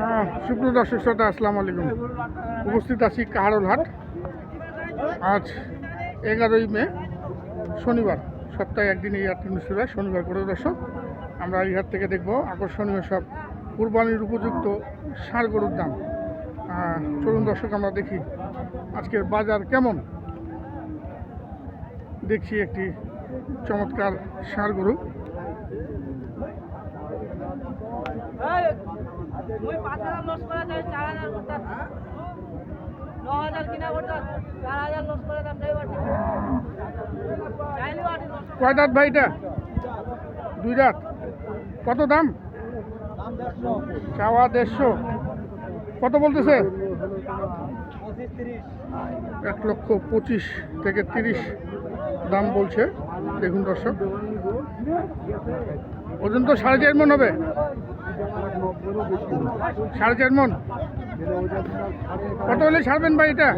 হ্যাঁ, দর্শক শ্রোতা আসসালামু আলাইকুম। উপস্থিত আছি কাহারল হাট আজ এগারোই মে শনিবার। সপ্তাহে একদিন এই হাট অনুষ্ঠিত হয় শনিবার করে দর্শক আমরা এই হাট থেকে দেখব আকর্ষণীয় সব কুরবানির উপযুক্ত ষাঁড় গরুর দাম চলুন দর্শক আমরা দেখি আজকের বাজার কেমন। দেখছি একটি চমৎকার ষাঁড় গরু মুই হাজার লস করতাম কিনা করতাম চার হাজার লস করে দাম দাঁত ভাই এটা? দুই দাঁত। কত দাম? চাওয়া দেড়শো। কত বলতেছে? এক লক্ষ পঁচিশ থেকে তিরিশ দাম বলছে। দেখুন দর্শক। ওজন তো সাড়ে চার মন হবে। সাড়ে চার মন? কত হলে ছাড়বেন ভাই এটা?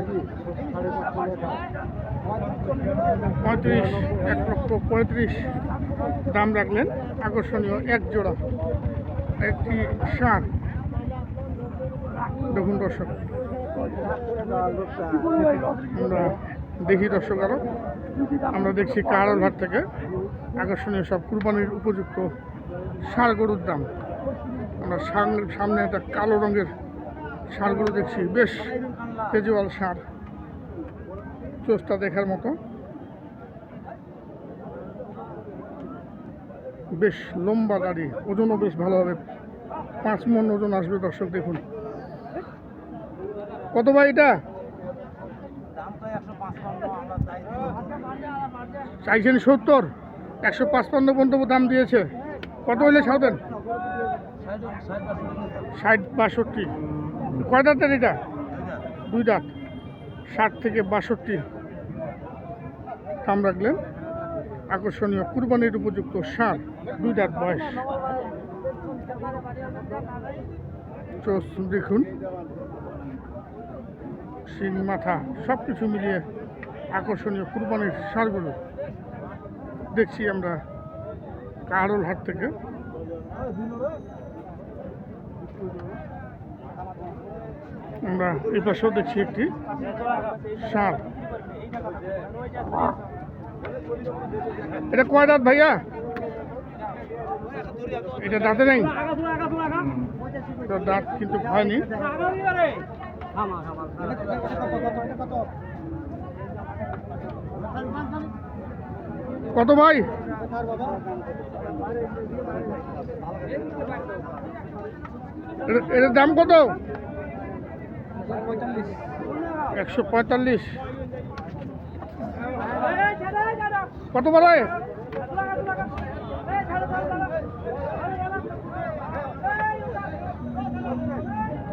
পঁয়ত্রিশ, এক লক্ষ পঁয়ত্রিশ। দাম রাখলেন আকর্ষণীয় এক জোড়া, একটি ষাঁড়। দেখুন দর্শক, আমরা দেখি দর্শক আরও, আমরা দেখছি কারল হাট থেকে আকর্ষণীয় সব কুরবানির উপযুক্ত ষাঁড় গরুর দাম। আমরা সামনে সামনে একটা কালো রঙের গরু দেখছি। বেশ কেজুয়াল ষাঁড় চোষটা দেখার মতো। বেশ লম্বা গাড়ি ওজনও বেশ ভালো হবে। পাঁচ মন ওজন আসবে, দর্শক দেখুন। কত ভাই এটা? চাইছেন সত্তর? একশো পাঁচপান্ন পর্যন্ত দাম দিয়েছে। কত হলে ছাড়বেন ষাট বাষট্টি। কয় দাঁতের এটা? দুই দাঁত। ষাট থেকে বাষট্টি। দাম রাখলেন। আকর্ষণীয় কুরবানির উপযুক্ত ষাঁড় দুই দাঁত বয়স। দেখুন। শিং, মাথা সব কিছু মিলিয়ে আকর্ষণীয় কুরবানির ষাঁড়গুলো দেখছি আমরা কারল হাট থেকে। আমরা এই পাশেও দেখছি একটি ষাঁড় এটা কয় দাঁত ভাইয়া? এটা দাঁতে নেই? দাঁত কিন্তু হয়নি। কত ভাই? এটা- এটার দাম কত? একশো পঁয়তাল্লিশ। কত বাড়ায়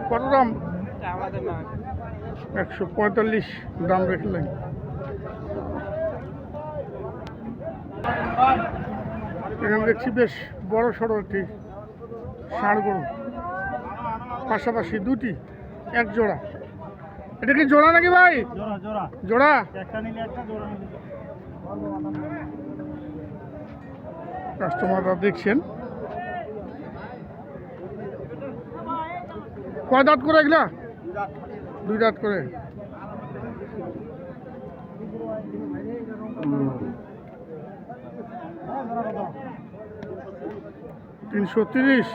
কত দাম? একশো পঁয়তাল্লিশ দাম রেখলেন এখানে দেখছি বেশ বড় সড়ো একটি ষাঁড় গরু। পাশাপাশি দুটি এক জোড়া। এটা কি জোড়া নাকি ভাই? জোড়া কাস্টমাররা দেখছেন। কয় দাঁত করে এগুলা? দুই দাঁত করে। তিনশো তিরিশ।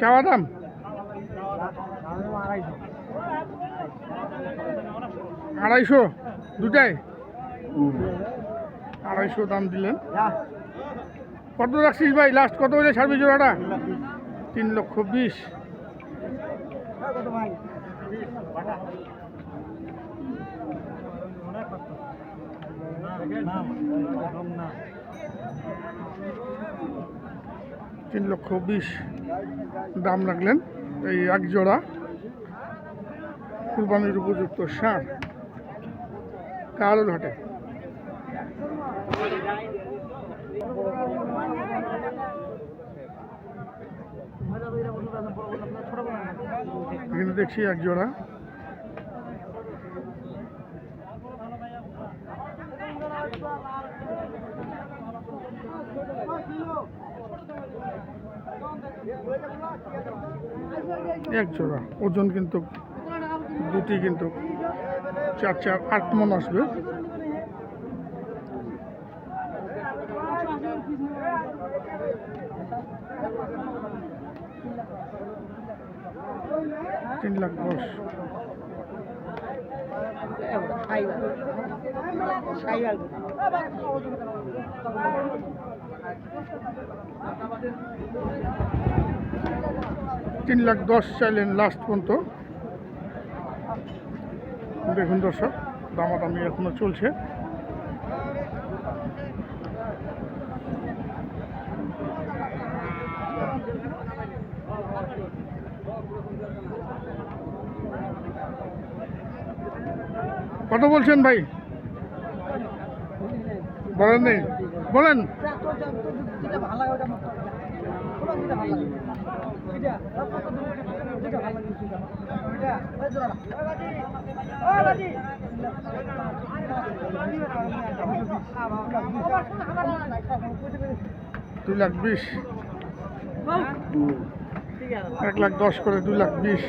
চাওয়া দাম? আড়াইশো, দুটাই? আড়াইশো দাম দিলেন। কত রাখছিস ভাই? লাস্ট কত হলে ছাড়বি জোড়াটা? তিন লক্ষ বিশ। তিন লক্ষ বিশ দাম রাখলেন এই এক জোড়া কুরবানির উপযুক্ত সার কারোর হাটে এখানে দেখছি এক জোড়া এক জোড়া। ওজন কিন্তু দুটি কিন্তু চার চার আট মন আসবে। তিন লাখ দশ। তিন লাখ দশ চাইলেন লাস্ট পর্যন্ত। দেখুন দর্শক, দামাদামি এখনও চলছে। কত বলছেন ভাই? বলেন নেই? বলেন। দুই লাখ বিশ। এক লাখ দশ করে দুই লাখ বিশ।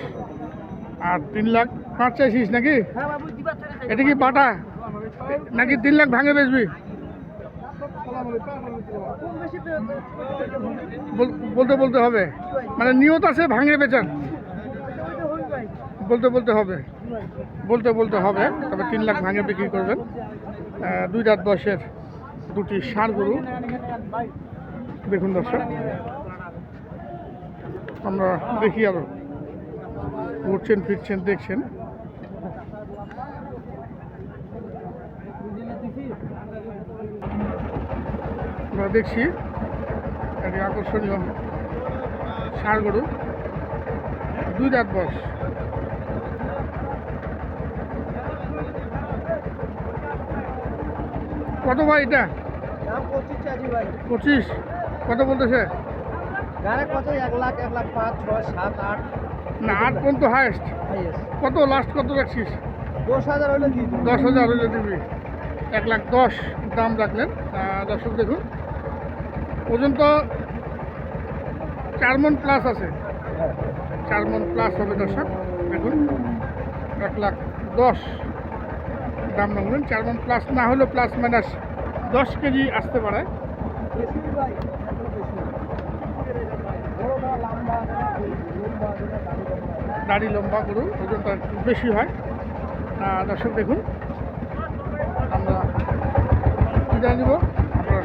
আর তিন লাখ পাঁচ চাইছিস নাকি? এটা কি পাটা নাকি তিন লাখ ভাঙে বেচবি? বলতে বলতে হবে। মানে নিয়ত আছে, ভাঙে বেচার বলতে বলতে হবে। বলতে বলতে হবে। তবে তিন লাখ ভাঙে বিক্রি করবেন। দুই রাত বয়সের দুটি ষাঁড় গরু। দেখুন দর্শক, আমরা দেখি আরও। ঘুরছেন ফিরছেন, দেখছেন। আমরা দেখছি একটি আকর্ষণীয় ষাঁড় গরু। দুই দাঁত বয়স। কত ভাই এটা? পঁচিশ কত বলতেছে? না আট পর্যন্ত হায়েস্ট কত লাস্ট কত রাখছিস? দশ হাজার হলে দিয়ে দশ হাজার হলে দিবি। এক লাখ দশ দাম রাখলেন। দর্শক দেখুন। ওজন তো চার মন প্লাস আছে। চার মন প্লাস হবে দর্শক। দেখুন, এক লাখ দশ দাম রাখলেন। চার মন প্লাস না হলেও প্লাস মাইনাস দশ কেজি আসতে পারে। দাড়ি লম্বা গরু, ওজনটা একটু বেশি হয়। দর্শক দেখুন, আমরা বিদায় নিব।